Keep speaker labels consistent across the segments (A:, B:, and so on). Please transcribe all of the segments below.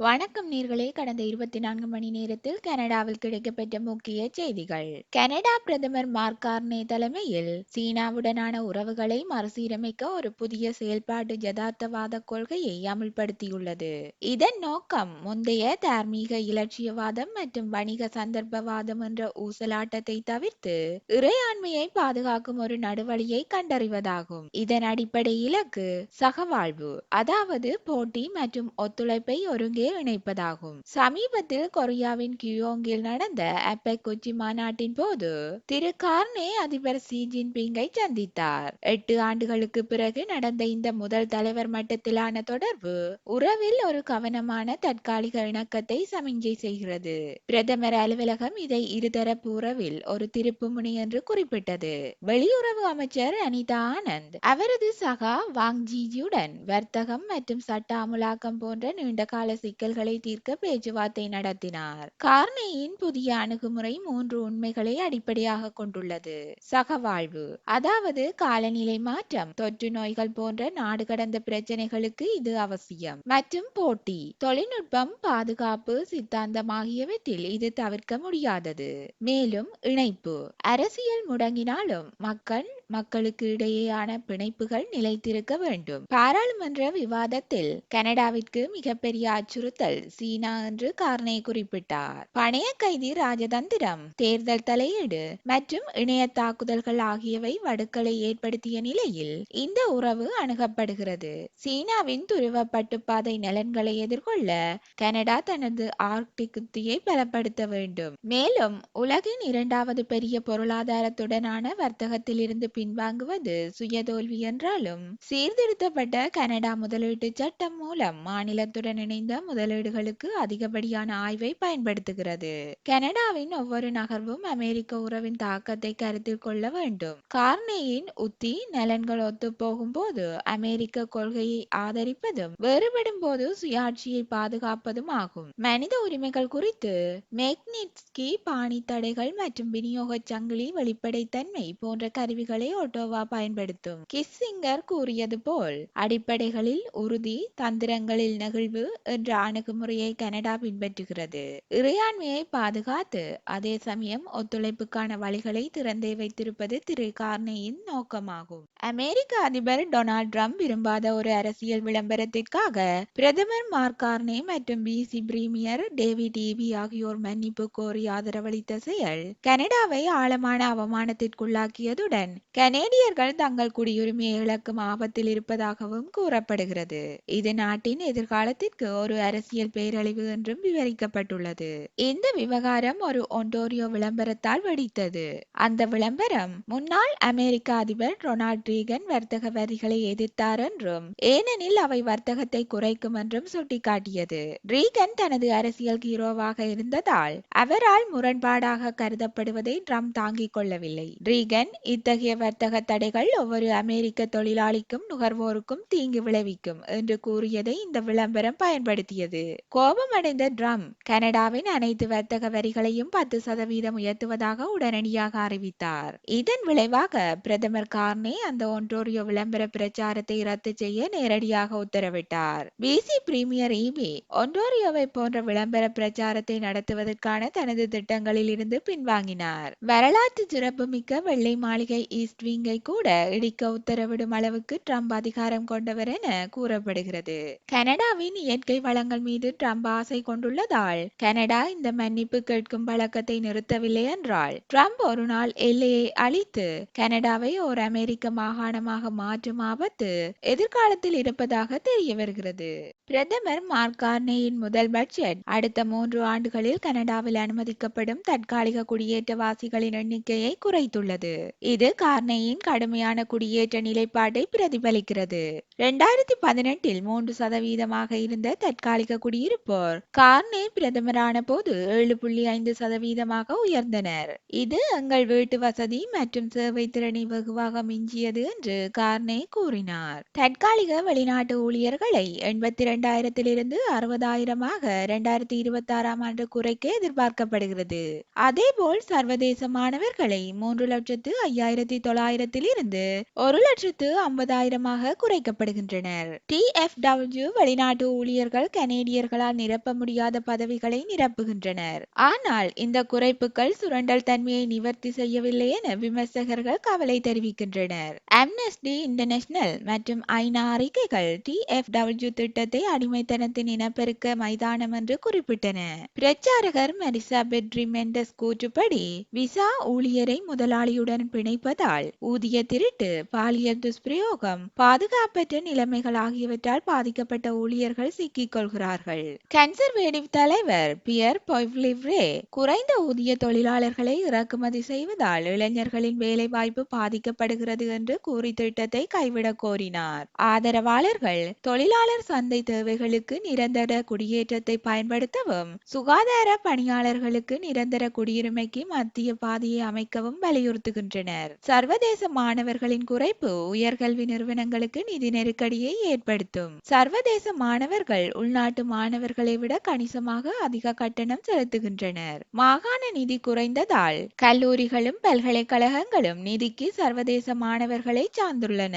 A: வணக்கம் நேர்களே. கடந்த இருபத்தி நான்கு மணி நேரத்தில் கனடாவில் கிடைக்கப்பெற்ற முக்கிய செய்திகள். கனடா பிரதமர் மார்க் கார்னே தலைமையில் சீனாவுடனான உறவுகளை மறுசீரமைக்க ஒரு புதிய செயல்பாடு யதார்த்தவாத கொள்கையை அமுல்படுத்தியுள்ளது. இதன் நோக்கம் முந்தைய தார்மீக இலட்சியவாதம் மற்றும் வணிக சந்தர்ப்பவாதம் என்ற ஊசலாட்டத்தை தவிர்த்து இறையாண்மையை பாதுகாக்கும் ஒரு நடுவழியை கண்டறிவதாகும். இதன் அடிப்படை இலக்கு சகவாழ்வு அதாவது போட்டி மற்றும் ஒத்துழைப்பை ஒருங்கே இணைப்பதாகும். சமீபத்தில் கொரியாவின் கியோங்கில் நடந்த அப்பெக் உச்சி மாநாட்டின் போது திரு கார்னே அதிபர் சி ஜின்பிங்கை சந்தித்தார். எட்டு ஆண்டுகளுக்கு பிறகு நடந்த இந்த முதல் தலைவர் மட்டத்திலான தொடர்பு உறவில் ஒரு கவனமான தற்காலிக இணக்கத்தை சமிஞ்சை செய்கிறது. பிரதமர் அலுவலகம் இதை இருதரப்பு உறவில் ஒரு திருப்புமுனை என்று குறிப்பிட்டது. வெளியுறவு அமைச்சர் அனிதா ஆனந்த் அவரது சகா வாங் ஜிஜியுடன் வர்த்தகம் மற்றும் சட்ட அமுலாக்கம் போன்ற நீண்டகால சிக்கல்களை தீர்க்க பேச்சுவார்த்தை நடத்தினார். கார்னேயின் புதிய அணுகுமுறை மூன்று உண்மைகளை அடிப்படையாக கொண்டுள்ளது. சகவாழ்வு. அதாவது காலநிலை மாற்றம். தொற்று நோய்கள் போன்ற நாடு கடந்த பிரச்சனைகளுக்கு இது அவசியம். மற்றும் போட்டி. தொழில்நுட்பம் பாதுகாப்பு சித்தாந்தம் ஆகியவற்றில் இது தவிர்க்க முடியாதது. மேலும் இணைப்பு. அரசியல் முடங்கினாலும் மக்கள் மக்களுக்கு இடையேயான பிணைப்புகள் நிலைத்திருக்க வேண்டும். பாராளுமன்ற விவாதத்தில் கனடாவிற்கு மிகப்பெரிய அச்சுறுத்தல் சீனா என்று கார்னே குறிப்பிட்டார். பணைய கைதி ராஜதந்திரம் தேர்தல் தலையீடு மற்றும் இணைய தாக்குதல்கள் ஆகியவை வடுக்களை ஏற்படுத்திய நிலையில் இந்த உறவு அணுகப்படுகிறது. சீனாவின் துருவப்பட்டு பாதை நலன்களை எதிர்கொள்ள கனடா தனது ஆர்க்டிக் உத்தியை பலப்படுத்த வேண்டும். மேலும் உலகின் இரண்டாவது பெரிய பொருளாதாரத்துடனான வர்த்தகத்தில் இருந்து பின்வாங்குவது சுயதோல்வி என்றாலும் சீர்திருத்தப்பட்ட கனடா முதலீட்டு சட்டம் மூலம் மாநிலத்துடன் இணைந்த முதலீடுகளுக்கு அதிகப்படியான ஆய்வை பயன்படுத்துகிறது. கனடாவின் ஒவ்வொரு நகர்வும் அமெரிக்க உறவின் தாக்கத்தை கருத்தில் கொள்ள வேண்டும். கார்னேயின் உத்தி நலன்கள் ஒத்து போகும்போது அமெரிக்க கொள்கையை ஆதரிப்பதும் வேறுபடும் போது சுயாட்சியை பாதுகாப்பதும் ஆகும். மனித உரிமைகள் குறித்து மெக்னிட்ஸ்கி பாணி தடைகள் மற்றும் விநியோக சங்கிலி வெளிப்படைத்தன்மை போன்ற கருவிகளை ஒட்டோவா பயன்படுத்தும். கிஸ்ஸிங்கர் கூறியது போல் அடிப்படைகளில் உறுதி தந்திரங்களில் நெகிழ்வு என்ற அணுகுமுறையை கனடா பின்பற்றுகிறது. இறையாண்மையை பாதுகாத்து அதே சமயம் ஒத்துழைப்புக்கான வழிகளை திறந்தே வைத்திருப்பது திரு. கார்னேயின் நோக்கமாகும். அமெரிக்க அதிபர் டொனால்ட் ட்ரம்ப் விரும்பாத ஒரு அரசியல் விளம்பரத்திற்காக பிரதமர் மார்க் கார்னே மற்றும் பிசி பிரீமியர் டேவிட் ஈவி ஆகியோர் மன்னிப்பு கோரி ஆதரவளித்த செயல் கனடாவை ஆழமான அவமானத்திற்குள்ளாக்கியதுடன் கனேடியர்கள் தங்கள் குடியுரிமையை இழக்கும் ஆபத்தில் இருப்பதாகவும் கூறப்படுகிறது. இது நாட்டின் எதிர்காலத்திற்கு ஒரு அரசியல் பேரழிவு என்றும் விவரிக்கப்பட்டுள்ளது. இந்த விவகாரம் ஒரு ஒன்டோரியோ விளம்பரத்தால் வெடித்தது. அந்த விளம்பரம் முன்னாள் அமெரிக்க அதிபர் ரொனால்ட் ரீகன் வர்த்தக வரிகளை எதிர்த்தார் என்றும் ஏனெனில் அவை வர்த்தகத்தை குறைக்கும் என்றும் சுட்டிக்காட்டியது. ரீகன் தனது அரசியல் ஹீரோவாக இருந்ததால் அவரால் முரண்பாடாக கருதப்படுவதை ட்ரம்ப் தாங்கிக் கொள்ளவில்லை. ரீகன் இத்தகைய வர்த்தக தடைகள் ஒவ்வொரு அமெரிக்க தொழிலாளிக்கும் நுகர்வோருக்கும் தீங்கு விளைவிக்கும் என்று கூறியதை இந்த விளம்பரம் பயன்படுத்தியது. கோபமடைந்த ட்ரம் கனடாவின் அனைத்து வர்த்தக வரிகளையும் பத்து சதவீதம் உயர்த்துவதாக உடனடியாக அறிவித்தார். இதன் விளைவாக பிரதமர் கார்னே அந்த ஒன்றோரியோ விளம்பர பிரச்சாரத்தை ரத்து செய்ய நேரடியாக உத்தரவிட்டார். பிசி பிரீமியர் இபி ஒன்றோரியோவை போன்ற விளம்பர பிரச்சாரத்தை நடத்துவதற்கான தனது திட்டங்களில் இருந்து பின்வாங்கினார். வரலாற்று சிறப்புமிக்க வெள்ளை மாளிகை ஈஸ்ட் விங்கை கூட இடிக்க உத்தரவிடும் அளவுக்கு ட்ரம்ப் அதிகாரம் கொண்டவர் என கூறப்படுகிறது. கனடாவின் இயற்கை வளங்கள் மீது ட்ரம்ப் ஆசை கொண்டுள்ளதால் கனடா இந்த மன்னிப்பு கேட்கும் பழக்கத்தை நிறுத்தவில்லை என்றால் ட்ரம்ப் ஒரு நாள் எல்லையை அழித்து கனடாவை ஒரு அமெரிக்க மாகாணமாக மாற்றும் ஆபத்து எதிர்காலத்தில் இருப்பதாக தெரிய வருகிறது. பிரதமர் மார்க் கார்னேயின் முதல் பட்ஜெட் அடுத்த மூன்று ஆண்டுகளில் கனடாவில் அனுமதிக்கப்படும் தற்காலிக குடியேற்றவாசிகளின் எண்ணிக்கையை குறைத்துள்ளது. இது சென்னையின் கடுமையான குடியேற்ற நிலைப்பாட்டை பிரதிபலிக்கிறது. இரண்டாயிரத்தி பதினெட்டில் மூன்று சதவீதமாக இருந்த தற்காலிக குடியிருப்போர் கார்னே பிரதமரான போது ஏழு புள்ளி ஐந்து சதவீதமாக உயர்ந்தனர். இது எங்கள் வீட்டு வசதி மற்றும் சேவை திறனை வெகுவாக மிஞ்சியது என்று கார்னே கூறினார். தற்காலிக வெளிநாட்டு ஊழியர்களை எண்பத்தி இரண்டாயிரத்திலிருந்து அறுபதாயிரமாக இரண்டாயிரத்தி இருபத்தி ஆறாம் ஆண்டு குறைக்க எதிர்பார்க்கப்படுகிறது. அதேபோல் சர்வதேச மாணவர்களை மூன்று லட்சத்து ஐயாயிரத்தி தொள்ளாயிரத்திலிருந்து ஒரு லட்சத்து ஐம்பதாயிரமாக குறைக்கப்படுகின்றனர். டிஎஃப்டபிள்யூ வெளிநாட்டு ஊழியர்கள் கனேடியர்களால் நிரப்ப முடியாத பதவிகளை நிரப்புகின்றனர். ஆனால் இந்த குறைப்புகள் சுரண்டல் தன்மையை நிவர்த்தி செய்யவில்லை என விமர்சகர்கள் கவலை தெரிவிக்கின்றனர். அம்னஸ்டி இன்டர்நேஷனல் மற்றும் ஐநா அறிக்கைகள் டி எஃப் டபிள்யூ திட்டத்தை அடிமைத்தனத்தின் இனப்பெருக்க மைதானம் என்று குறிப்பிட்டன. பிரச்சாரகர் மரிசா பெட்ரி மெண்டஸ் கூற்றுப்படி விசா ஊழியரை முதலாளியுடன் பிணைப்பதால் ஊதிய திருட்டு பாலியல் துஷ்பிரயோகம் பாதுகாப்பற்ற நிலைமைகள் ஆகியவற்றால் பாதிக்கப்பட்ட ஊழியர்கள் சிக்கிக் கொள்கிறார்கள். கன்சர்வேட்டிவ் தலைவர் பியர் பொய்வ்லிவ்ரே குறைந்த ஊதிய தொழிலாளர்களை இறக்குமதி செய்வதால் இளைஞர்களின் வேலை வாய்ப்பு பாதிக்கப்படுகிறது என்று கூறி திட்டத்தை கைவிடக் கோரினார். ஆதரவாளர்கள் தொழிலாளர் சந்தை தேவைகளுக்கு நிரந்தர குடியேற்றத்தை பயன்படுத்தவும் சுகாதார பணியாளர்களுக்கு நிரந்தர குடியுரிமைக்கு மத்திய பாதையை அமைக்கவும் வலியுறுத்துகின்றனர். சர்வதேச மாணவர்களின் குறைப்பு உயர்கல்வி நிறுவனங்களுக்கு நிதி நெருக்கடியை ஏற்படுத்தும். சர்வதேச மாணவர்கள் உள்நாட்டு மாணவர்களை விட கணிசமாக அதிக கட்டணம் செலுத்துகின்றனர். மாகாண நிதி குறைந்ததால் கல்லூரிகளும் பல்கலைக்கழகங்களும் நிதிக்கு சர்வதேச மாணவர்களை சார்ந்துள்ளன.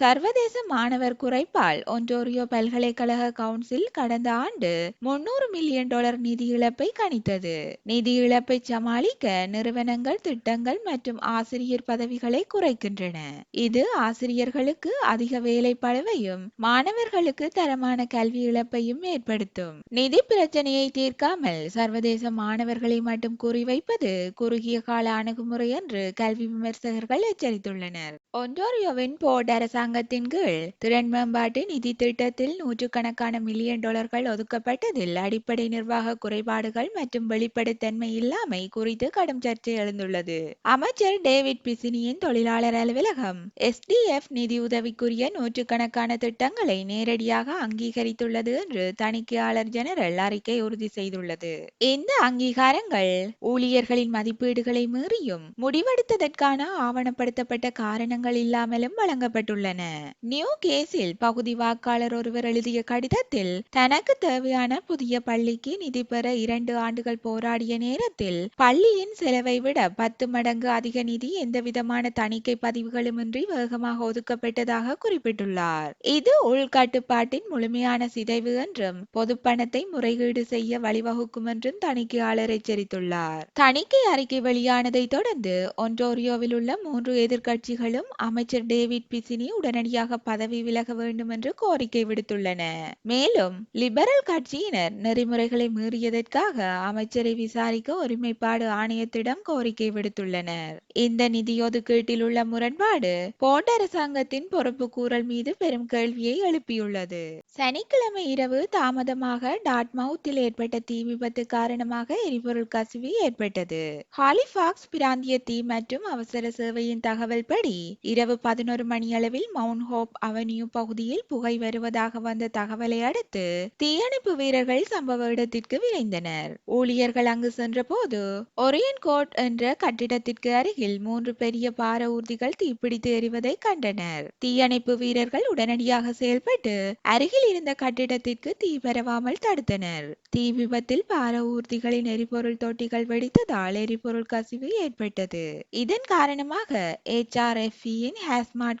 A: சர்வதேச மாணவர் குறைப்பால் ஒன்டோரியோ பல்கலைக்கழக கவுன்சில் கடந்த ஆண்டு முன்னூறு மில்லியன் டாலர் நிதி இழப்பை கணித்தது. நிதி இழப்பை சமாளிக்க நிறுவனங்கள் திட்டங்கள் மற்றும் ஆசிரியர் பதவிகளை குறைக்கின்றன. இது ஆசிரியர்களுக்கு அதிக வேலை பழுவையும் மாணவர்களுக்கு தரமான கல்வி இழப்பையும் ஏற்படுத்தும். நிதி பிரச்சனையை தீர்க்காமல் சர்வதேச மாணவர்களை மட்டும் குறிவைப்பது குறுகிய கால அணுகுமுறை என்று கல்வி விமர்சகர்கள் எச்சரித்துள்ளனர். ஒன்டாரியோவின் போர்ட் அரசாங்கத்தின் கீழ் திறன் மேம்பாட்டு நிதி திட்டத்தில் நூற்றுக்கணக்கான மில்லியன் டாலர்கள் ஒதுக்கப்பட்டதில் அடிப்படை நிர்வாக குறைபாடுகள் மற்றும் வெளிப்படைத்தன்மை இல்லாமை குறித்து கடும் சர்ச்சை எழுந்துள்ளது. அமைச்சர் டேவிட் பிசினியின் தொழிலாளர் அலுவலகம். எஸ்டிஎஃப் நிதி உதவிக்குரிய நூற்றுக்கணக்கான திட்டங்களை நேரடியாக அங்கீகரித்துள்ளது என்று தணிக்கையாளர் ஜெனரல் அறிக்கை உறுதி செய்துள்ளது. இந்த அங்கீகாரங்கள் ஊழியர்களின் மதிப்பீடுகளை மீறியும் முடிவெடுத்ததற்கான ஆவணப்படுத்தப்பட்ட காரணங்கள் இல்லாமலும் வழங்கப்பட்டுள்ளன. நியூ கேஸில் பகுதி வாக்காளர் ஒருவர் எழுதிய கடிதத்தில் தனக்கு தேவையான புதிய பள்ளிக்கு நிதி பெற இரண்டு ஆண்டுகள் போராடிய நேரத்தில் பள்ளியின் செலவை விட பத்து மடங்கு அதிக நிதி எந்தவிதமான தணிக்கை பதிவுகளுமின்றி வேகமாக ஒதுக்கப்பட்டதாக குறிப்பிட்டுள்ளார். இது உள்கட்டுப்பாட்டின் முழுமையான சிதைவு என்றும் பொதுப்பணத்தை முறைகேடு செய்ய வழிவகுக்கும் என்றும் தணிக்கையாளர் எச்சரித்துள்ளார். தணிக்கை அறிக்கை வெளியானதை தொடர்ந்து ஒன்டோரியோவில் உள்ள மூன்று எதிர்க்கட்சிகளும் அமைச்சர் டேவிட் பிசினி உடனடியாக பதவி விலக வேண்டும் என்று கோரிக்கை விடுத்துள்ளன. மேலும் லிபரல் கட்சியினர் நெறிமுறைகளை மீறியதற்காக அமைச்சரை விசாரிக்க ஒருமைப்பாடு ஆணையத்திடம் கோரிக்கை விடுத்துள்ளனர். இந்த நிதி வீட்டில் உள்ள முரண்பாடு போண்ட அரசாங்கத்தின் பொறுப்பு கூறல் மீது பெரும் கேள்வியை எழுப்பியுள்ளது. சனிக்கிழமை இரவு தாமதமாக டாட்மவுத்தில் ஏற்பட்ட தீ விபத்து காரணமாக எரிபொருள் கசிவு ஏற்பட்டது. ஹாலிஃபாக்ஸ் பிராந்திய தீ மற்றும் அவசர சேவையின் தகவல் படி இரவு பதினோரு மணியளவில் மவுண்ட் ஹோப் அவென்யூ பகுதியில் புகை வருவதாக வந்த தகவலை அடுத்து தீயணைப்பு வீரர்கள் சம்பவ இடத்திற்கு விரைந்தனர். ஊழியர்கள் அங்கு சென்றபோது ஒரியன் கோட் என்ற கட்டிடத்திற்கு அருகில் மூன்று பெரிய பார ஊர்திகள் தீப்பிடித்து எரிவதை கண்டனர். தீயணைப்பு வீரர்கள் உடனடியாக செயல்பட்டு அருகில் இருந்த கட்டிடத்திற்கு தீ பரவாமல் தடுத்தனர். தீ விபத்தில் பார ஊர்திகளின் எரிபொருள் தொட்டிகள் வெடித்ததால் எரிபொருள் கசிவு ஏற்பட்டது. இதன் காரணமாக HRFE-யின்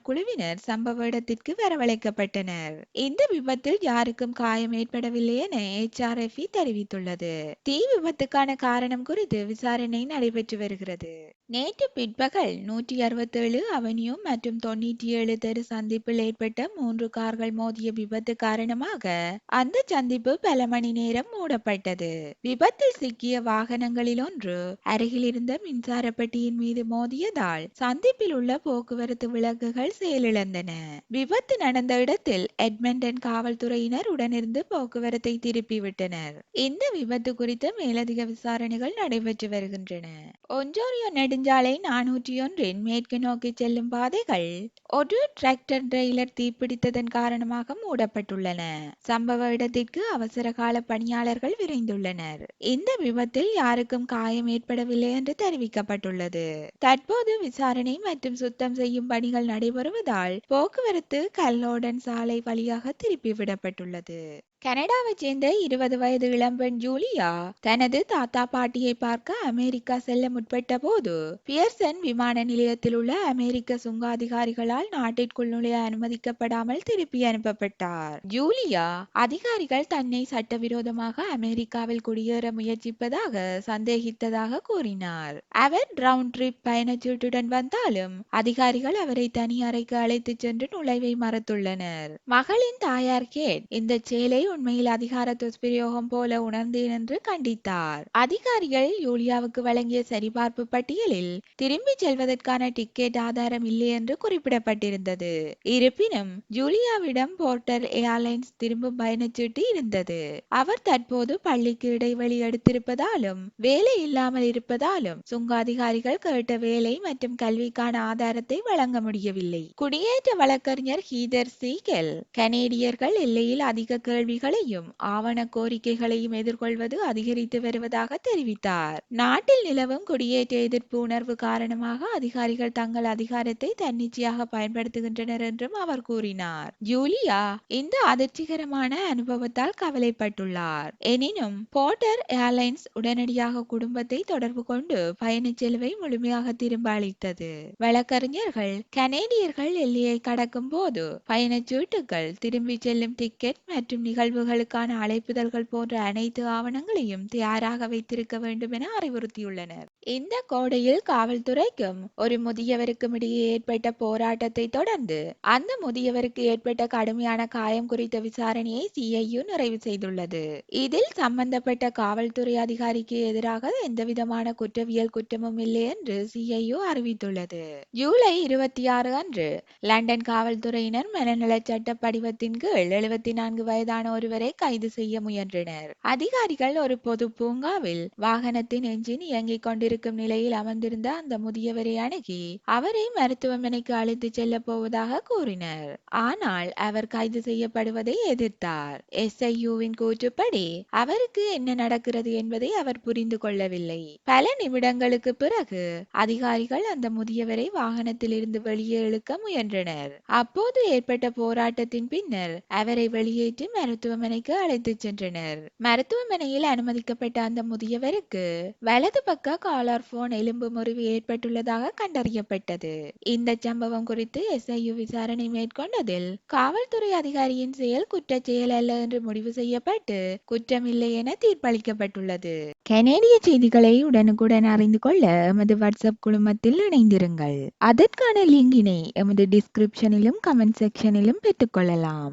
A: குழுவினர் சம்பவ இடத்திற்கு வரவழைக்கப்பட்டனர். இந்த விபத்தில் யாருக்கும் காயம் ஏற்படவில்லை என எச்ஆர்எஃப்இ தெரிவித்துள்ளது. தீ விபத்துக்கான காரணம் குறித்து விசாரணை நடைபெற்று வருகிறது. நேற்று பிற்பகல் நூற்றி அறுபத்தேழு அவென்யூ மற்றும் தொண்ணூற்றி ஏழு தெரு சந்திப்பில் ஏற்பட்ட மூன்று கார்கள் மோதிய விபத்து காரணமாக அந்த சந்திப்பு பல மணி நேரம் மூடப்பட்டது. விபத்தில் சிக்கிய வாகனங்களில் ஒன்று அருகில் இருந்த மின்சார பெட்டியின் மீது மோதியதால் சந்திப்பில் உள்ள போக்குவரத்து விளக்குகள் செயலிழந்தன. விபத்து நடந்த இடத்தில் எட்மண்டன் காவல்துறையினர் உடனிருந்து போக்குவரத்தை திருப்பிவிட்டனர். இந்த விபத்து குறித்து மேலதிக விசாரணைகள் நடைபெற்று வருகின்றன. ஒன்றாரியோ நெடுஞ்சாலை நானூற்றி ஒன்றின் மேற்கு நோக்கி செல்லும் பாதைகள் ஒரு டிராக்டர் டிரெய்லர் தீப்பிடித்ததன் காரணமாக மூடப்பட்டுள்ளன. சம்பவ இடத்திற்கு அவசர கால பணியாளர்கள் விரைந்துள்ளனர். இந்த விபத்தில் யாருக்கும் காயம் ஏற்படவில்லை என்று தெரிவிக்கப்பட்டுள்ளது. தற்போது விசாரணை மற்றும் சுத்தம் செய்யும் பணிகள் நடைபெறுவதால் போக்குவரத்து கல்லோடன் சாலை வழியாக திருப்பி கனடாவை கனடாவைச் சேர்ந்த இருபது வயது இளம்பெண் ஜூலியா தனது தாத்தா பாட்டியை பார்க்க அமெரிக்கா செல்ல முற்பட்ட போது பியர்சன் விமான நிலையத்தில் உள்ள அமெரிக்க சுங்க அதிகாரிகளால் நாட்டிற்குள் நுழைய அனுமதிக்கப்படாமல் திருப்பி அனுப்பப்பட்டார். ஜூலியா அதிகாரிகள் தன்னை சட்டவிரோதமாக அமெரிக்காவில் குடியேற முயற்சிப்பதாக சந்தேகித்ததாக கூறினார். அவர் ரவுண்ட் ட்ரிப் பயணச்சீட்டுடன் வந்தாலும் அதிகாரிகள் அவரை தனி அறைக்கு அழைத்துச் சென்று நுழைவை மறத்துள்ளனர். மகளின் தாயார் கேட் இந்த செயலை உண்மையில் அதிகார துஷ்பிரயோகம் போல உணர்ந்தேன் என்று கண்டித்தார். அதிகாரிகள் யூலியாவுக்கு வழங்கிய சரிபார்ப்பு பட்டியலில் திரும்பி செல்வதற்கான டிக்கெட் ஆதாரம் இல்லை என்று குறிப்பிடப்பட்டிருந்தது. இருப்பினும் ஜூலியாவிடம் போர்ட்டர் ஏர்லைன்ஸ் திரும்பும் பயணச்சீட்டு இருந்தது. அவர் தற்போது பள்ளிக்கு இடைவெளி எடுத்திருப்பதாலும் வேலை இல்லாமல் இருப்பதாலும் சுங்க அதிகாரிகள் கேட்ட வேலை மற்றும் கல்விக்கான ஆதாரத்தை வழங்க முடியவில்லை. குடியேற்ற வழக்கறிஞர் ஹீதர் சீகல் கனேடியர்கள் எல்லையில் அதிக கேள்வி கேள்விகளையும் ஆவண கோரிக்கைகளையும் எதிர்கொள்வது அதிகரித்து வருவதாக தெரிவித்தார். நாட்டில் நிலவும் குடியேற்ற எதிர்ப்பு உணர்வு காரணமாக அதிகாரிகள் தங்கள் அதிகாரத்தை தன்னிச்சையாக பயன்படுத்துகின்றனர் என்றும் அவர் கூறினார். ஜூலியா இந்த அதிர்ச்சிகரமான அனுபவத்தால் கவலைப்பட்டுள்ளார். எனினும் போர்ட்டர் ஏர்லைன்ஸ் உடனடியாக குடும்பத்தை தொடர்பு கொண்டு பயணச் செலவை முழுமையாக திரும்ப அளித்தது. வழக்கறிஞர்கள் கனேடியர்கள் எல்லையை கடக்கும் போது பயணச்சீட்டுகள் திரும்பிச் செல்லும் டிக்கெட் மற்றும் நிகழ்வுகளுக்கான அழைப்புதல்கள் போன்ற அனைத்து ஆவணங்களையும் தயாராக வைத்திருக்க வேண்டும் என அறிவுறுத்தியுள்ளனர். இந்த கோடையில் காவல்துறைக்கும் ஒரு முதியவருக்கும் இடையே ஏற்பட்ட போராட்டத்தை தொடர்ந்து அந்த முதியவருக்கு ஏற்பட்ட கடுமையான காயம் குறித்த விசாரணையை சிஐயு நிறைவு செய்துள்ளது. இதில் சம்பந்தப்பட்ட காவல்துறை அதிகாரிக்கு எதிராக எந்தவிதமான குற்றவியல் குற்றமும் இல்லை என்று சிஐயு அறிவித்துள்ளது. ஜூலை இருபத்தி ஆறு அன்று லண்டன் காவல்துறையினர் மனநல சட்ட படிவத்தின் கீழ் எழுபத்தி நான்கு வயதான ஒருவரை கைது செய்ய முயன்றனர். அதிகாரிகள் ஒரு பொது பூங்காவில் வாகனத்தின் எஞ்சின் இயங்கிக் கொண்டிருக்கும் நிலையில் அமர்ந்திருந்த அந்த முதியவரை அணுகி அவரை மருத்துவமனைக்கு அழைத்து செல்ல போவதாக கூறினர். ஆனால் அவர் கைது செய்யப்படுவதை எதிர்த்தார். எஸ்ஐயுவின் கூற்றுப்படி அவருக்கு என்ன நடக்கிறது என்பதை அவர் புரிந்து கொள்ளவில்லை. பல நிமிடங்களுக்கு பிறகு அதிகாரிகள் அந்த முதியவரை வாகனத்தில் இருந்து வெளியே இழுக்க முயன்றனர். அப்போது ஏற்பட்ட போராட்டத்தின் பின்னர் அவரை வெளியேற்றி மருத்துவமனைக்கு அழைத்துச் சென்றனர். மருத்துவமனையில் அனுமதிக்கப்பட்ட அந்த முதியவருக்கு வலது பக்க காலர் போன் எலும்பு முறிவு ஏற்பட்டுள்ளதாக கண்டறியப்பட்டது. இந்த சம்பவம் குறித்து எஸ்ஐயு விசாரணை மேற்கொண்டதில் காவல்துறை அதிகாரியின் செயல் குற்றச் செயல் அல்ல என்று முடிவு செய்யப்பட்டு குற்றமில்லை என தீர்ப்பளிக்கப்பட்டுள்ளது. கனேடிய செய்திகளை உடனுக்குடன் அறிந்து கொள்ள எமது வாட்ஸ்அப் குழுமத்தில் இணைந்திருங்கள். அதற்கான லிங்கினை எமது டிஸ்கிரிப்ஷனிலும் கமெண்ட் செக்ஷனிலும் பெற்றுக்கொள்ளலாம்